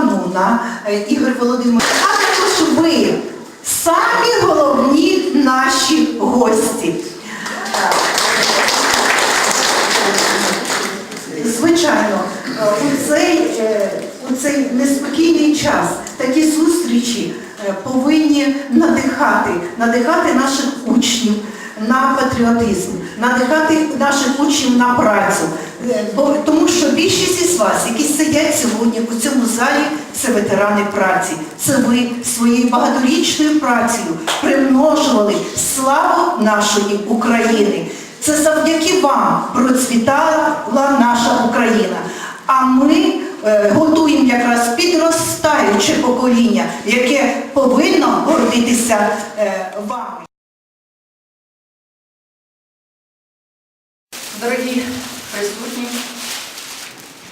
Івануна, е, Ігор Володимир, а також ви, самі головні наші гості. Звичайно, е, у цей, е, у цей неспокійний час такі зустрічі повинні надихати, надихати наших учнів на патріотизм, надихати наших учнів на працю. Е, тому що більшість із вас, які сидять сьогодні у цьому залі, це ветерани праці. Це ви своєю багаторічною працею примножували славу нашої України. Це завдяки вам процвітала наша Україна. А ми е, готуємо якраз підростаюче покоління, яке повинно гордитися е, вами. Дорогі присутні,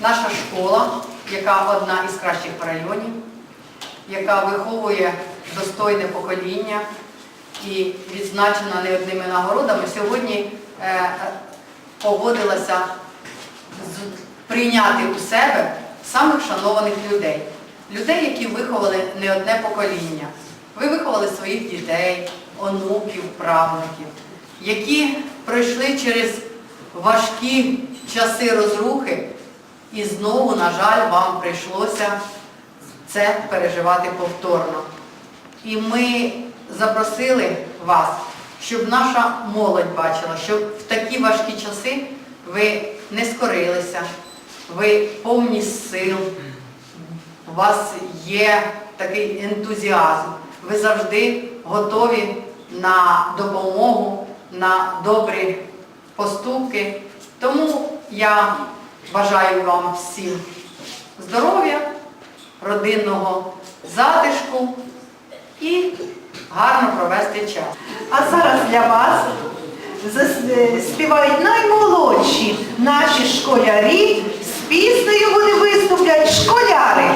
наша школа, яка одна із кращих в районі, яка виховує достойне покоління і відзначена не одними нагородами, сьогодні е, погодилася прийняти у себе самих шанованих людей. Людей, які виховали не одне покоління. Ви виховали своїх дітей, онуків, правнуків, які пройшли через важкі часи розрухи, і знову, на жаль, вам прийшлося це переживати повторно. І ми запросили вас, щоб наша молодь бачила, щоб в такі важкі часи ви не скорилися, ви повні сил, у вас є такий ентузіазм, ви завжди готові на допомогу, на добрі поступки. Тому я бажаю вам всім здоров'я, родинного затишку і гарно провести час. А зараз для вас е, співають наймолодші наші школярі. Піснею вони виступлять школяри.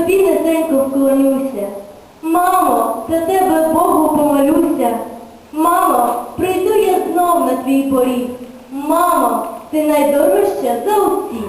тобі низенько вклонюся. Мамо, за тебе Богу помолюся. Мамо, прийду я знов на твій поріг. Мамо, ти найдорожча за усі.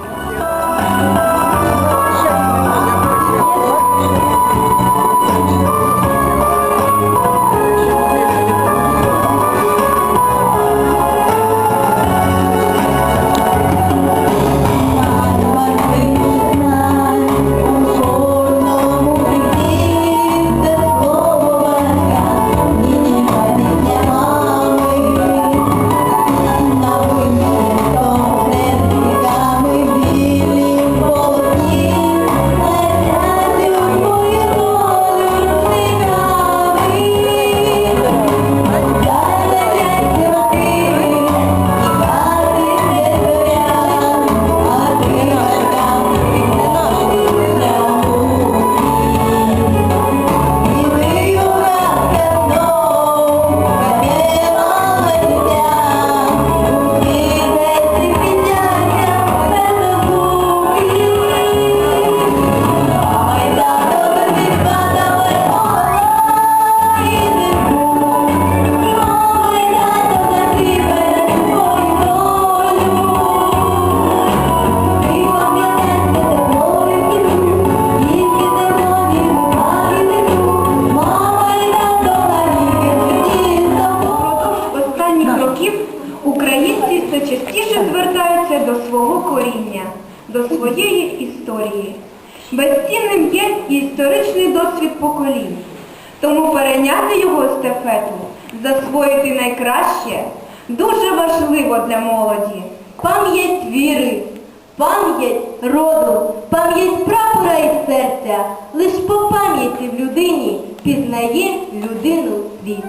Дуже важливо для молоді пам'ять віри, пам'ять роду, пам'ять прапора і серця. Лиш по пам'яті в людині пізнає людину світ.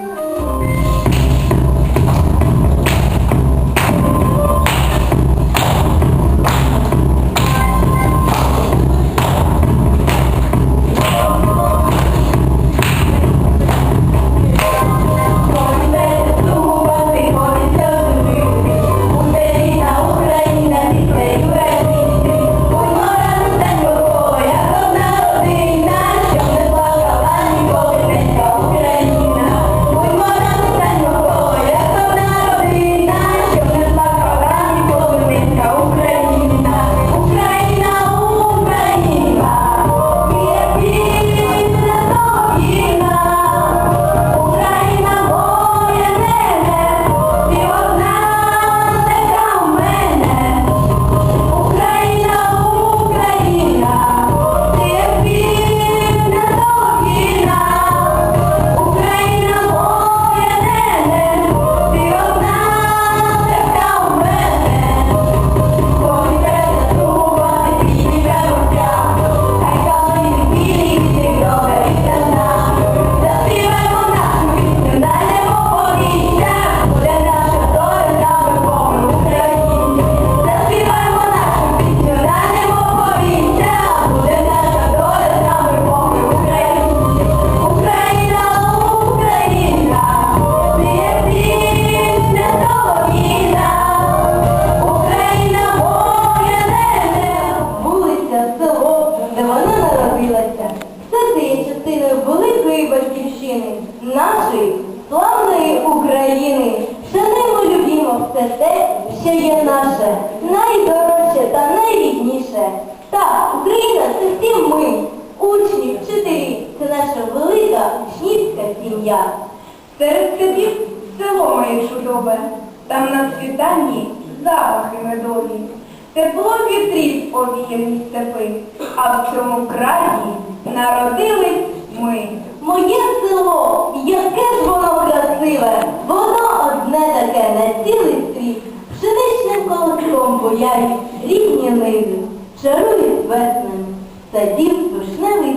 Що є наше, найдорожче та найрідніше. Так, Україна це всі ми, учні, вчителі, це наша велика учнівська сім'я. Серед степів село моє чудове, там на світанні запахи медові. Тепло вітрів овіяні степи, а в цьому краї народились ми. Моє село, яке ж воно красиве, воно одне таке на цілий Пшеничним колоском бояють рідні ниви, чарують веснами, садів вишневий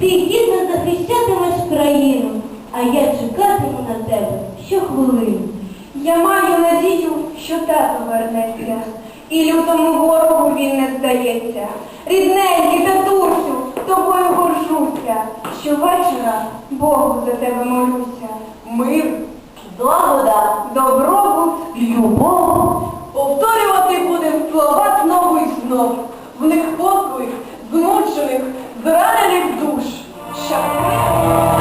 Ти гідно захищатимеш країну, а я чекатиму на тебе щохвилину. Я маю надію, що тато вернеться, і лютому ворогу він не здається. Рідненький татусю, тобою горжуся, що вечора Богу за тебе молюся. Мир, благода, добробут, любов. Повторювати будем слова знову і знов. В них поклик, змучених. Вранений в душ. Щасливо.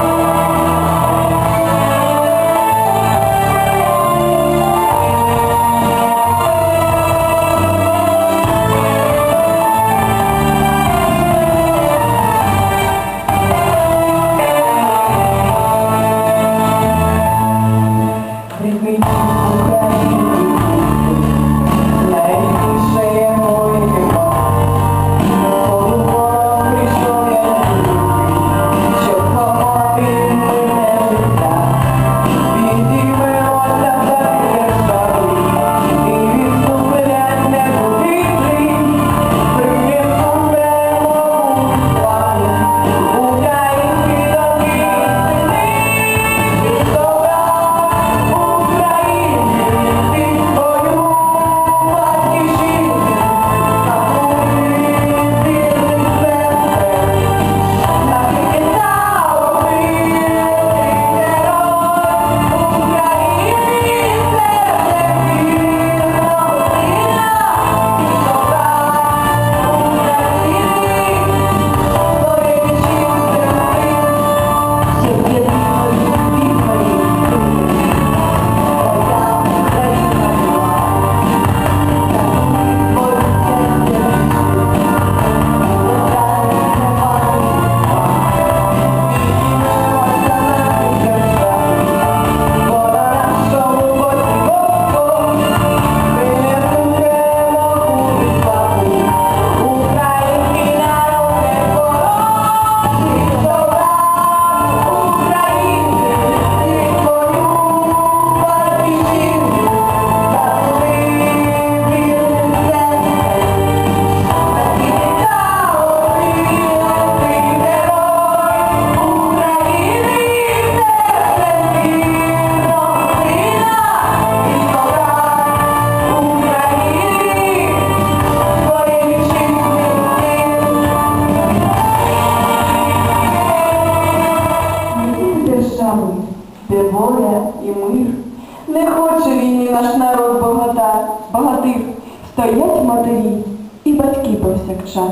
стоять матері і батьки повсякчас.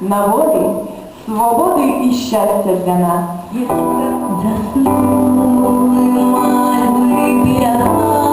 На волі свободи і щастя для нас. Заснули мальви біля нас.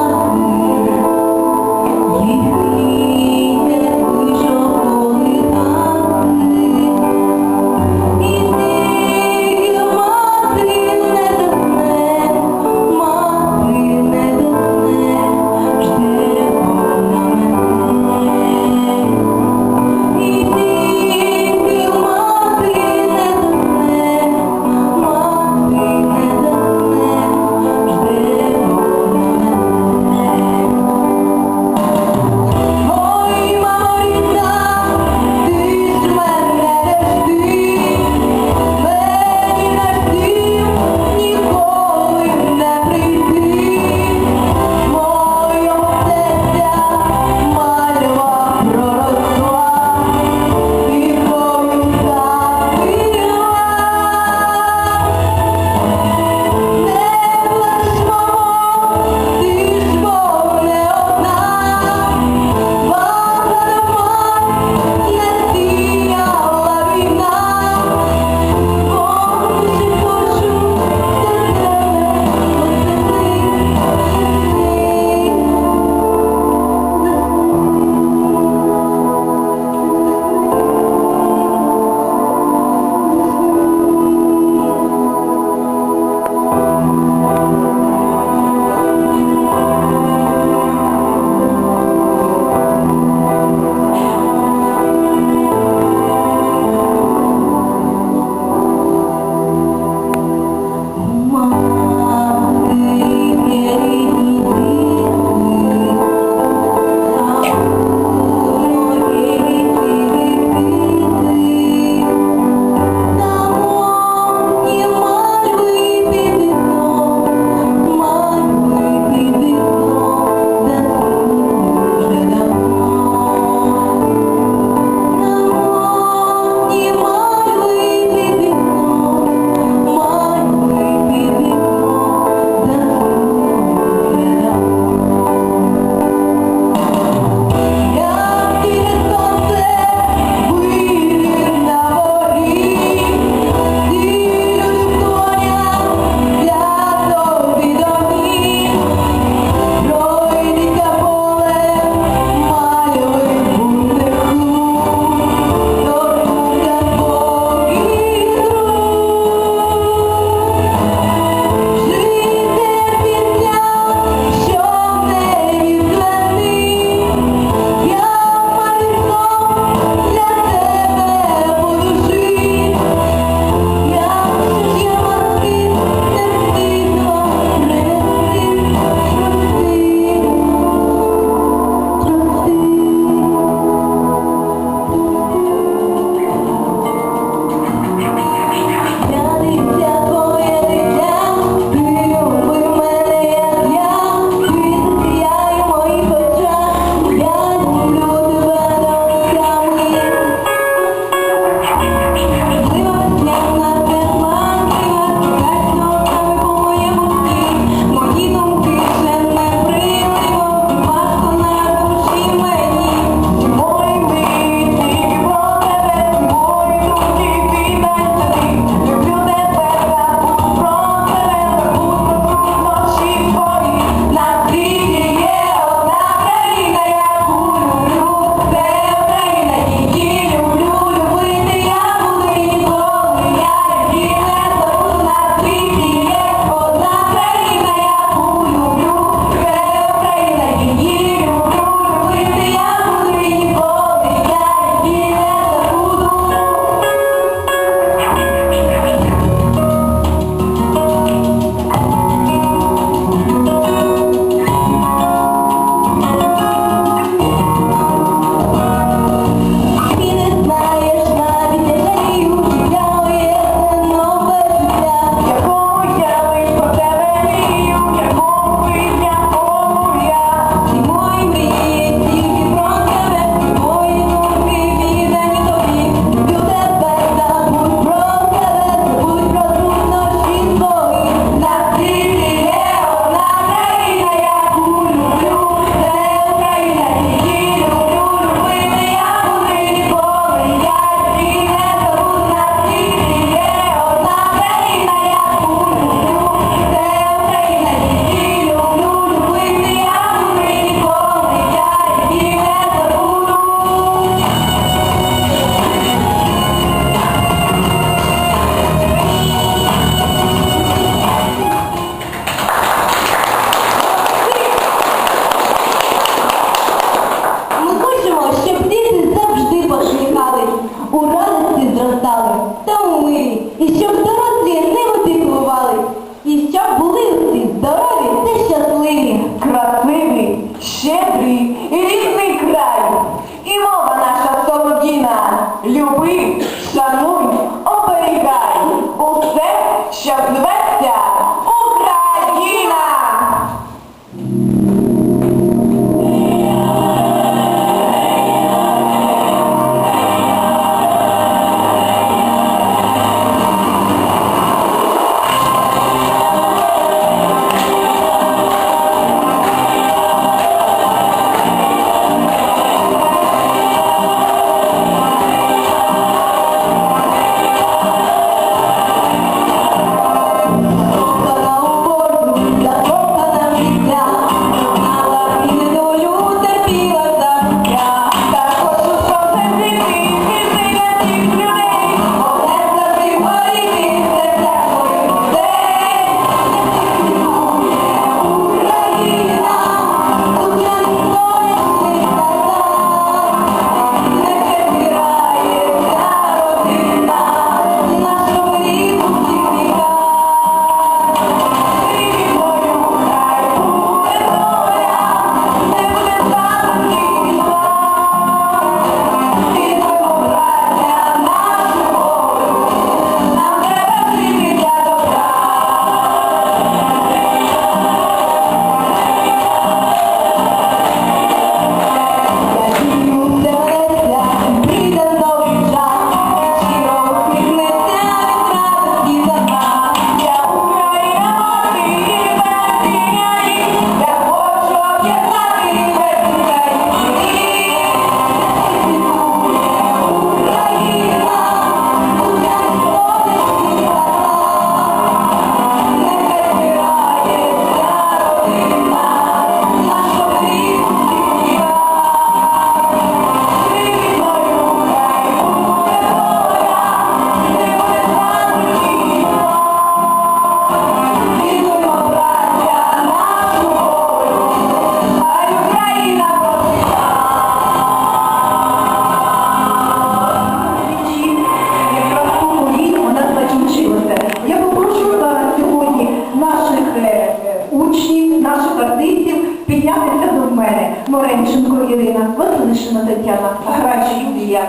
Тетяна, Грач Юлія.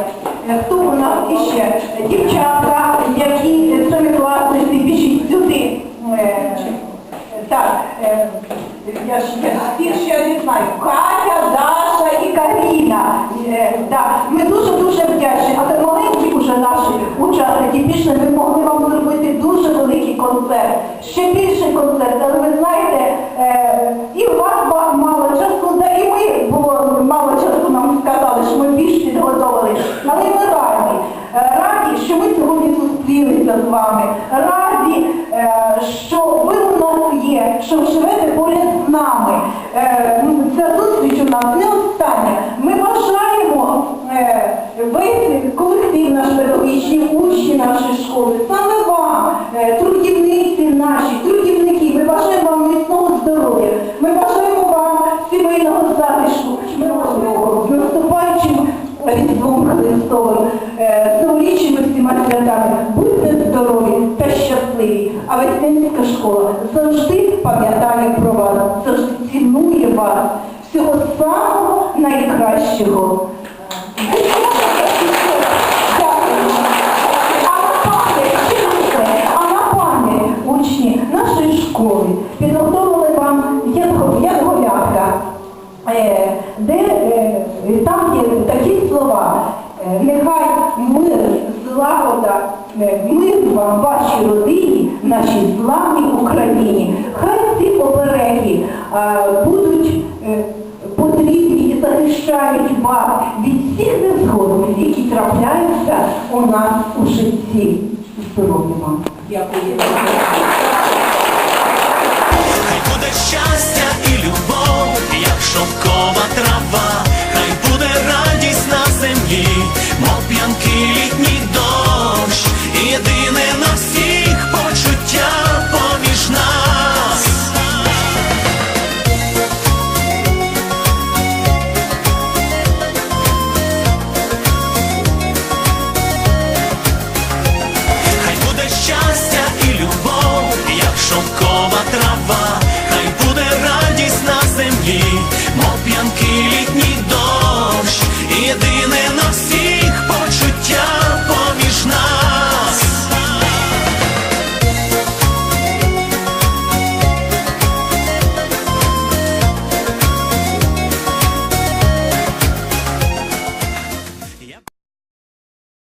Хто нас іще? Дівчатка, які е, семикласниці, біжіть сюди. Е, Так, е, я ж я не знаю. Катя, Даша і Каріна. Е. Ми дуже-дуже вдячні, але маленькі вже наші учасники пішли, ми могли вам зробити дуже великий концерт, ще більший концерт, але ви знаєте, е, і у вас ба- мало часу, да і ми було мало часу, нам сказали, що ми більш підготовили. Але ми раді, е, раді, що ми сьогодні з вами, раді, е, що ви у нас є, що ви живете поряд з нами. Е, ну, Ця зустріч у нас не остання. Ми бажаємо е, весь колектив наш педагогічні учні нашої школи, саме вам, трудівниці наші, трудівники, ми бажаємо вам міцного здоров'я, ми бажаємо вам сімейного затишку, наступаючим Різдвом Христовим, е, святами. Будьте здорові та щасливі, а Веснянська школа завжди пам'ятає про вас, завжди цінує вас. Всього самого найкращого. Підготовили вам янго- янголятка, е, де е, там є такі слова. Е, Нехай злагода, е, мир вам, вашій родині, нашій славній Україні. Хай ці обереги е, будуть е, потрібні і захищають вас від всіх незгод, які трапляються у нас у житті. Здоров'я вам. Дякую.